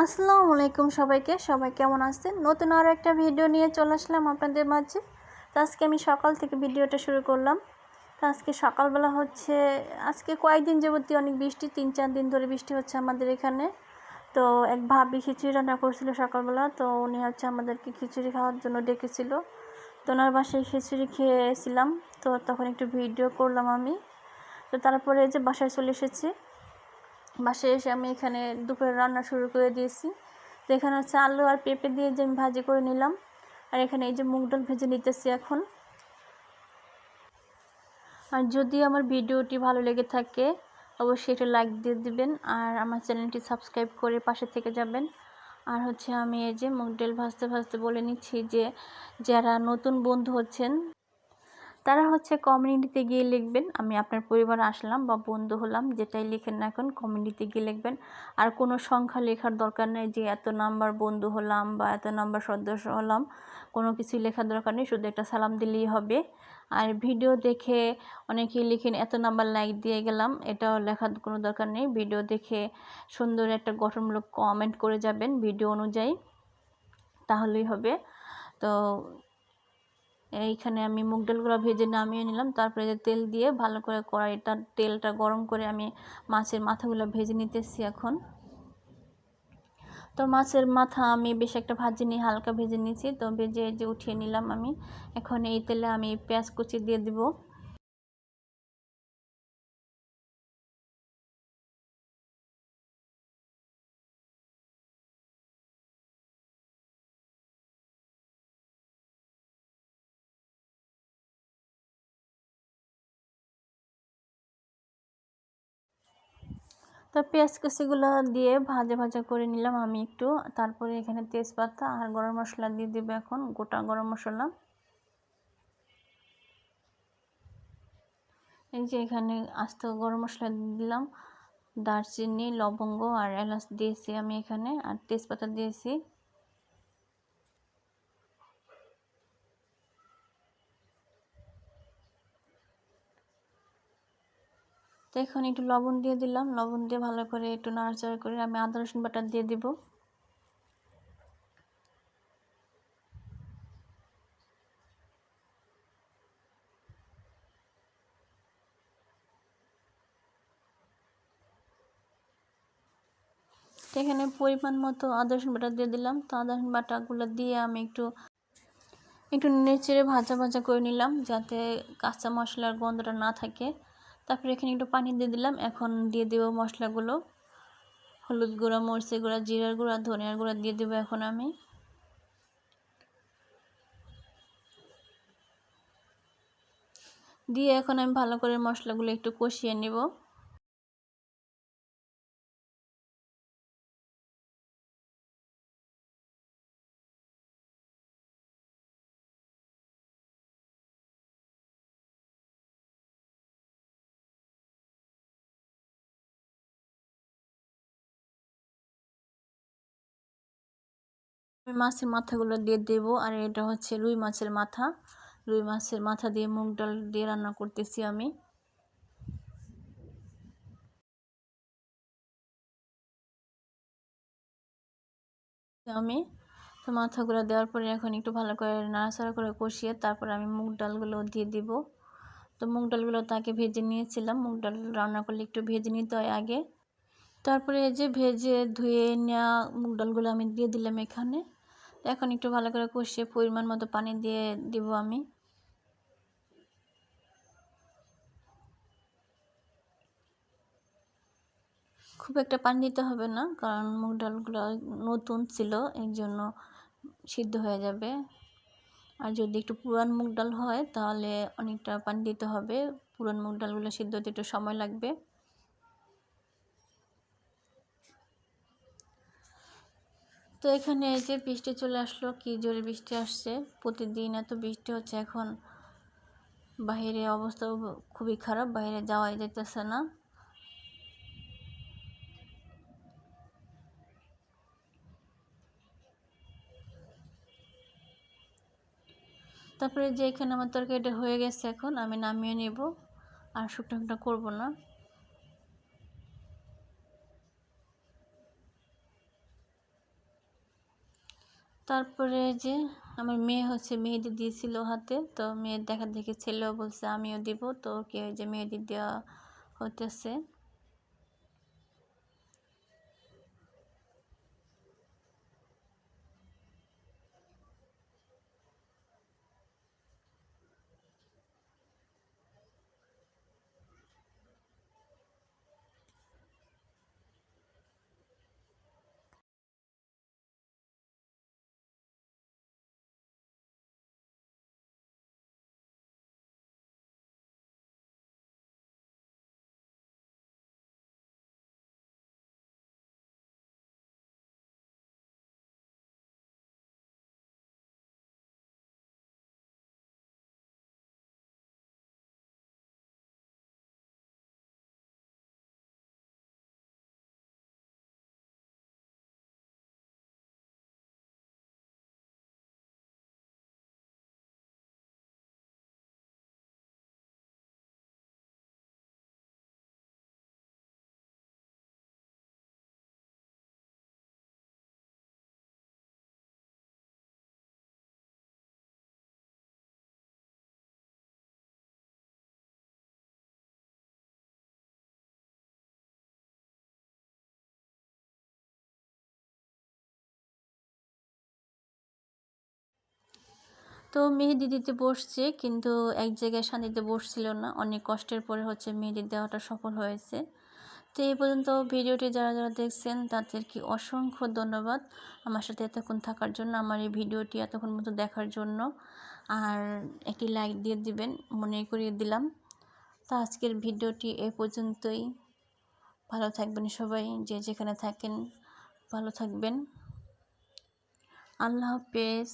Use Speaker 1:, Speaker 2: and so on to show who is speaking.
Speaker 1: আসসালামু আলাইকুম সবাইকে। সবাই কেমন আছেন? নতুন আরও একটা ভিডিও নিয়ে চলে আসলাম আপনাদের মাঝে। তো আজকে আমি সকাল থেকে ভিডিওটা শুরু করলাম। তো আজকে সকালবেলা হচ্ছে, আজকে কয়েকদিন যাবতীয় অনেক বৃষ্টি, তিন চার দিন ধরে বৃষ্টি হচ্ছে আমাদের এখানে। তো এক ভাবি খিচুড়ি রান্না করছিল সকালবেলা, তো উনি হচ্ছে আমাদেরকে খিচুড়ি খাওয়ার জন্য ডেকেছিল। তো ওনার বাসায় খিচুড়ি খেয়েছিলাম, তো তখন একটু ভিডিও করলাম আমি। তো তারপরে যে বাসায় চলে এসেছি। বাসায় এসে আমি এখানে দুপুরে রান্না শুরু করে দিয়েছি। তো এখানে হচ্ছে আলু আর পেঁপে দিয়ে যে আমি ভাজি করে নিলাম। আর এখানে এই যে মুগ ডাল ভেজে নিতেছি এখন। আর যদি আমার ভিডিওটি ভালো লেগে থাকে, অবশ্যই এটা লাইক দিয়ে দিবেন। আর আমার চ্যানেলটি সাবস্ক্রাইব করে পাশে থেকে যাবেন। আর হচ্ছে আমি এই যে মুগ ডাল ভাজতে ভাজতে বলে নিচ্ছি যে, যারা নতুন বন্ধু হচ্ছেন তারা হচ্ছে কমিউনিটিতে গিয়ে লিখবেন, আমি আপনার পরিবার আসলাম বা বন্ধু হলাম, যেটাই লিখেন না এখন কমিউনিটিতে গিয়ে লিখবেন। আর কোনো সংখ্যা লেখার দরকার নেই যে এত নাম্বার বন্ধু হলাম বা এত নাম্বার সদস্য হলাম, কোনো কিছু লেখার দরকার নেই, শুধু একটা সালাম দিলেই হবে। আর ভিডিও দেখে অনেকেই লিখেন, এত নাম্বার লাইক দিয়ে গেলাম, এটাও লেখার কোনো দরকার নেই। ভিডিও দেখে সুন্দর একটা গঠনমূলক কমেন্ট করে যাবেন ভিডিও অনুযায়ী, তাহলেই হবে। তো এইখানে আমি মুগ ডালগুলো ভেজে নামিয়ে নিলাম। তারপরে যে তেল দিয়ে ভালো করে কড়াইটা, তেলটা গরম করে আমি মাছের মাথাগুলো ভেজে নিতেছি এখন। তো মাছের মাথা আমি বেশ একটা ভাজি নিয়ে হালকা ভেজে নিয়েছি। তো ভেজে যে উঠিয়ে নিলাম আমি, এখন এই তেলে আমি পেঁয়াজ কুচি দিয়ে দিব। তো পেঁয়াজ কুচিগুলো দিয়ে ভাজা ভাজা করে নিলাম আমি একটু। তারপরে এখানে তেজপাতা আর গরম মশলা দিয়ে দেবো এখন, গোটা গরম মশলা। এই যে এখানে আস্ত গরম মশলা দিলাম, দারচিনি, লবঙ্গ আর এলাচ দিয়েছি আমি এখানে, আর তেজপাতা দিয়েছি। তো এখন একটু লবণ দিয়ে দিলাম। লবণ দিয়ে ভালো করে একটু নাড়াচাড়া করে আমি আদা, রসুন বাটা দিয়ে দিব। এখানে পরিমাণ মতো আদা, রসুন বাটা দিয়ে দিলাম। তো আদা, রসুন বাটাগুলো দিয়ে আমি একটু একটু নেচেড়ে ভাজা ভাজা করে নিলাম যাতে কাঁচা মশলার গন্ধটা না থাকে। তারপরে এখানে একটু পানি দিয়ে দিলাম। এখন দিয়ে দেবো মশলাগুলো। হলুদ গুঁড়া, মরিচের গুঁড়া, জিরার গুঁড়া, ধনিয়ার গুঁড়া দিয়ে দেবো এখন আমি। দিয়ে এখন আমি ভালো করে মশলাগুলো একটু কষিয়ে নেব। মাছের মাথাগুলো দিয়ে দেব আর এটা হচ্ছে রুই মাছের মাথা। রুই মাছের মাথা দিয়ে মুগ ডাল দিয়ে রান্না করতেছি আমি। আমি তো মাথাগুলো দেওয়ার পরে এখন একটু ভালো করে নাড়াচাড়া করে কষিয়ে তারপর আমি মুগ ডালগুলো দিয়ে দিব। তো মুগ ডালগুলো তাকে ভেজে নিয়েছিলাম, মুগ ডাল রান্না করলে একটু ভেজে নিতে হয় আগে। তারপরে এই যে ভেজে ধুয়ে নেওয়া মুগ ডালগুলো আমি দিয়ে দিলাম এখানে। এখন একটু ভালো করে কষিয়ে পরিমাণ মতো পানি দিয়ে দিব আমি। খুব একটা পানি দিতে হবে না, কারণ মুগ ডালগুলো নতুন ছিল এই জন্য সিদ্ধ হয়ে যাবে। আর যদি একটু পুরান মুগ ডাল হয়, তাহলে অনেকটা পানি দিতে হবে। পুরান মুগ ডালগুলো সিদ্ধ হতে একটু সময় লাগবে। তো এখানে এই যে বৃষ্টি চলে আসলো, কি জোরে বৃষ্টি আসছে? প্রতিদিন এত বৃষ্টি হচ্ছে, এখন বাইরে অবস্থা খুবই খারাপ, বাইরে যাওয়াই যেতেছে না। তারপরে যে এখানে আমার তরকারিটা হয়ে গেছে এখন, আমি নামিয়ে নেব, আর শুকনো শুকনো করব না। তারপরে যে আমার মেয়ে হচ্ছে মেহেদি দিয়েছিল হাতে, তো মেয়ের দেখা দেখে ছেলেও বলছে, আমিও দিব। তো ওই যে মেহেদি দেওয়া হতেছে তো মেহেদি দিতে বসছে, কিন্তু এক জায়গায় শান্তিতে বসছিল না। অনেক কষ্টের পরে হচ্ছে মেহেদি দেওয়াটা সফল হয়েছে। তো এই পর্যন্ত ভিডিওটি যারা যারা দেখছেন, তাদেরকে অসংখ্য ধন্যবাদ আমার সাথে এতক্ষণ থাকার জন্য, আমার এই ভিডিওটি এতক্ষণ মতো দেখার জন্য। আর একটি লাইক দিয়ে দিবেন, মনে করিয়ে দিলাম। তো আজকের ভিডিওটি এ পর্যন্তই। ভালো থাকবেন সবাই, যে যেখানে থাকেন ভালো থাকবেন। আল্লাহ হাফেজ।